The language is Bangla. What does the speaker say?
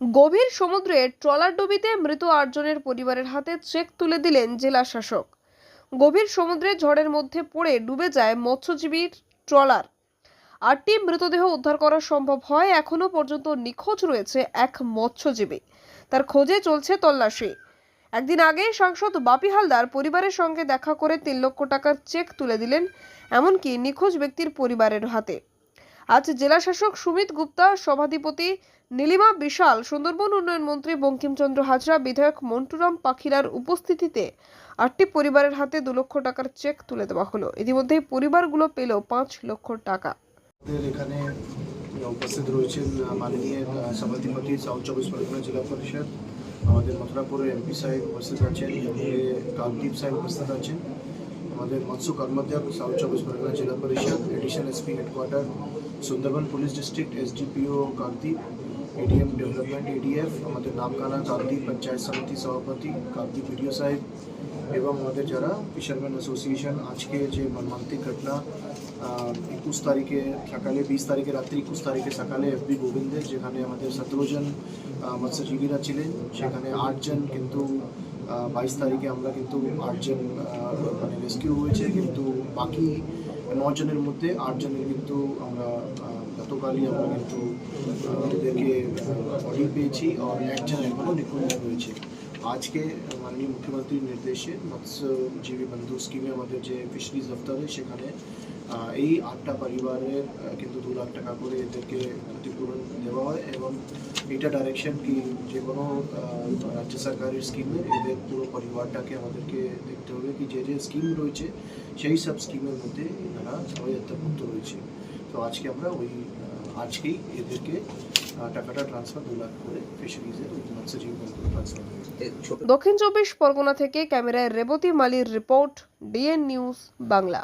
গভীর সমুদ্রে ট্রলার ডুবিতে মৃত আটজনের পরিবারের হাতে চেক তুলে দিলেন জেলা শাসক। গভীর সমুদ্রে ঝড়ের মধ্যে পড়ে ডুবে যায় মৎস্যজীবীর ট্রলার। আটটি মৃতদেহ উদ্ধার করা সম্ভব হয় এখনও পর্যন্ত নিখোঁজ রয়েছে এক মৎস্যজীবী। তার খোঁজে চলছে তল্লাশি। একদিন আগে সাংসদ বাপি হালদার পরিবারের সঙ্গে দেখা করে তিন লক্ষ টাকার চেক তুলে দিলেন, এমনকি নিখোঁজ ব্যক্তির পরিবারের হাতে। আজ জেলা শাসক সুমিত গুপ্তা, সভাধিপতি নীলিমা বিশাল, সুন্দরবন উন্নয়ন মন্ত্রী বঙ্কিমচন্দ্র হাজরা, বিধায়ক মন্টুরাম পাখিরার উপস্থিতিতে আটটি পরিবারের হাতে দু লক্ষ টাকার চেক তুলে দেওয়া হলো। ইতিমধ্যেই পরিবারগুলো পেল পাঁচ লক্ষ টাকা। এখানে উপস্থিত রয়েছেন মাননীয় সভাধিপতি সাউথ চব্বিশ পরগনা জেলা পরিষদ, আমাদের মথুরাপুরের এমপি সাহেব উপস্থিত আছেন এমএলএ কাকদীপ সাহেব উপস্থিত আছেন আমাদের মৎস্য কর্মাধ্যক্ষ সাউথ চব্বিশ পরগনা জেলা পরিষদ additional SP headquarter Sundarban police district SDPO Kakdwip ADM development ADF আমাদের নামখানা কাকদ্বীপ পঞ্চায়েত সমিতি সভাপতি কাকদ্বীপ বিডিও সাহেব এবং আমাদের যারা ফিশারম্যান অ্যাসোসিয়েশন আজকে যে মর্মান্তিক ঘটনা একুশ তারিখে সকালে, বিশ তারিখে, রাত্রি একুশ তারিখে সকালে এফবি গোবিন্দের, যেখানে আমাদের সতেরো জন মৎস্যজীবীরা ছিলেন, সেখানে আটজন কিন্তু বাইশ তারিখে আমরা কিন্তু আটজন মানে রেস্কিউ হয়েছে, কিন্তু বাকি নজনের মধ্যে আটজনের কিন্তু আমরা গতকালই আমরা কিন্তু ওদেরকে পেয়েছি। আর একজন এখনও নিখোঁজ রয়েছে। আজকে মাননীয় মুখ্যমন্ত্রীর নির্দেশে মৎস্যজীবী বন্ধু স্কিমে আমাদের যে ফিশারিজ দফতরে সেখানে এই আটটা পরিবারের কিন্তু দু লাখ টাকা করে এদেরকে ক্ষতিপূরণ দেওয়া হয় এবং এটা ডাইরেকশন কি যে কোনো রাজ্য সরকারের স্কিমে এদের পুরো পরিবারটাকে আমাদেরকে দেখতে হবে কি যে যে স্কিম রয়েছে, সেই সব স্কিমের মধ্যে এনারা সবাই অন্তর্ভুক্ত রয়েছে। তো আজকে আমরা ওই আজকেই এদেরকে টাকাটা ট্রান্সফার দু লাখ করে ফিশারিজের ট্রান্সফার দক্ষিণ চব্বিশ পরগনা থেকে ক্যামেরায় রেবতী মালির রিপোর্ট ডিএন নিউজ বাংলা।